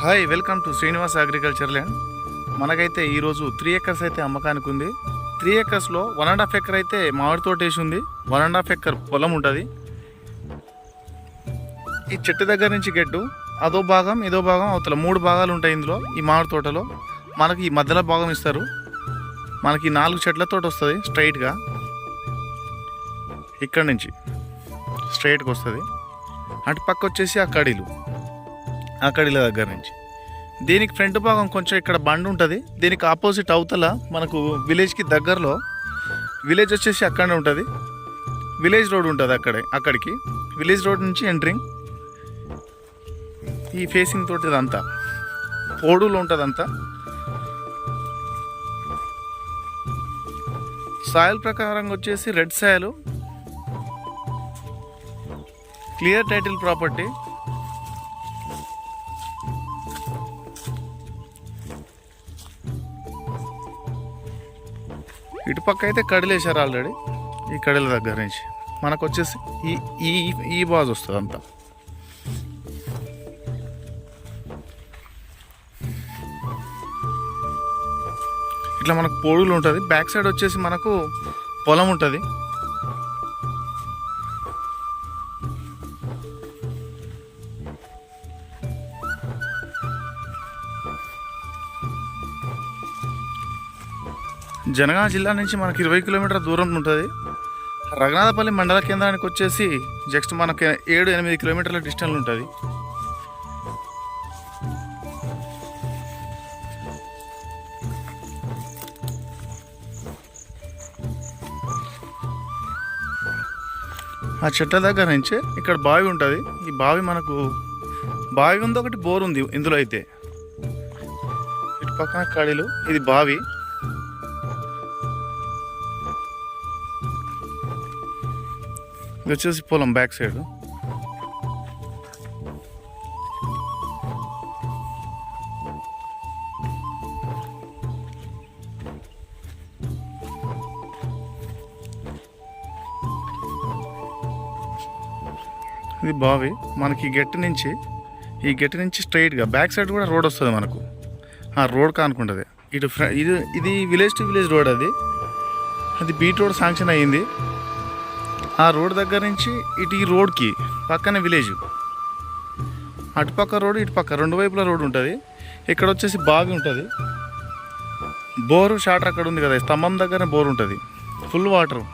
Hi welcome to Srinivas agriculture land మనకైతే ఈరోజు three acres అయితే అమ్మకానికి ఉంది. త్రీ ఎకర్స్లో వన్ అండ్ హాఫ్ ఎకర్ అయితే మామిడి తోట వేసి ఉంది. వన్ అండ్ హాఫ్ ఎకర్ పొలం ఉంటుంది. ఈ చెట్టు దగ్గర నుంచి గెట్టు అదో భాగం ఇదో భాగం అవతల మూడు భాగాలు ఉంటాయి ఇందులో ఈ మామిడి తోటలో. మనకి ఈ మధ్యలో భాగం ఇస్తారు. మనకి నాలుగు చెట్ల తోట వస్తుంది స్ట్రైట్గా ఇక్కడ నుంచి స్ట్రైట్గా వస్తుంది. అటు పక్క వచ్చేసి ఆ కడీలు. ఆ దగ్గర నుంచి. దీనికి ఫ్రంట్ భాగం కొంచెం ఇక్కడ బండి ఉంటుంది. దీనికి ఆపోజిట్ అవతల మనకు విలేజ్కి దగ్గరలో విలేజ్ వచ్చేసి అక్కడే ఉంటుంది. విలేజ్ రోడ్ ఉంటుంది అక్కడే అక్కడికి. విలేజ్ రోడ్ నుంచి ఎంట్రింగ్ ఈ ఫేసింగ్ తోటి ఇదంతా పోడులో ఉంటుంది అంతా సాయిల్ ప్రకారంగా వచ్చేసి red soil. Clear title property. ఇటు పక్క అయితే కడిలేశారు ఆల్రెడీ ఈ కడిల దగ్గర నుంచి. మనకు వచ్చేసి ఈ ఈ ఈ బాజ్ వస్తుంది అంతా. ఇట్లా మనకు పోడులు ఉంటుంది. బ్యాక్ సైడ్ వచ్చేసి మనకు పొలం ఉంటుంది. జనగామ జిల్లా నుంచి మనకి ఇరవై కిలోమీటర్ల దూరం ఉంటుంది. రఘునాథపల్లి మండల కేంద్రానికి వచ్చేసి జస్ట్ మనకి ఏడు ఎనిమిది కిలోమీటర్ల డిస్టెన్స్ ఉంటుంది. ఆ చెట్ల దగ్గర నుంచి ఇక్కడ బావి ఉంటుంది. ఈ బావి మనకు బావి ఉంది ఒకటి బోర్ ఉంది ఇందులో అయితే. ఇటు పక్కన కడీలు ఇది బావి. ఇది వచ్చేసి పొలం బ్యాక్ సైడ్. ఇది బావి. మనకి గట్టి నుంచి ఈ గట్టి నుంచి స్ట్రైట్గా బ్యాక్ సైడ్ కూడా రోడ్ వస్తుంది మనకు. ఆ రోడ్ కానుకుంటుంది. ఇటు ఫ్ర ఇది ఇది విలేజ్ టు విలేజ్ రోడ్ అది. అది బీట్ రోడ్ శాంక్షన్ అయ్యింది. ఆ రోడ్ దగ్గర నుంచి ఇటు ఈ రోడ్కి పక్కన విలేజ్. అటుపక్క రోడ్ ఇటు పక్క రెండు వైపుల రోడ్ ఉంటుంది. ఇక్కడ వచ్చేసి బావి ఉంటుంది. బోరు షాటర్ అక్కడ ఉంది కదా స్తంభం దగ్గర బోర్ ఉంటుంది. Full water.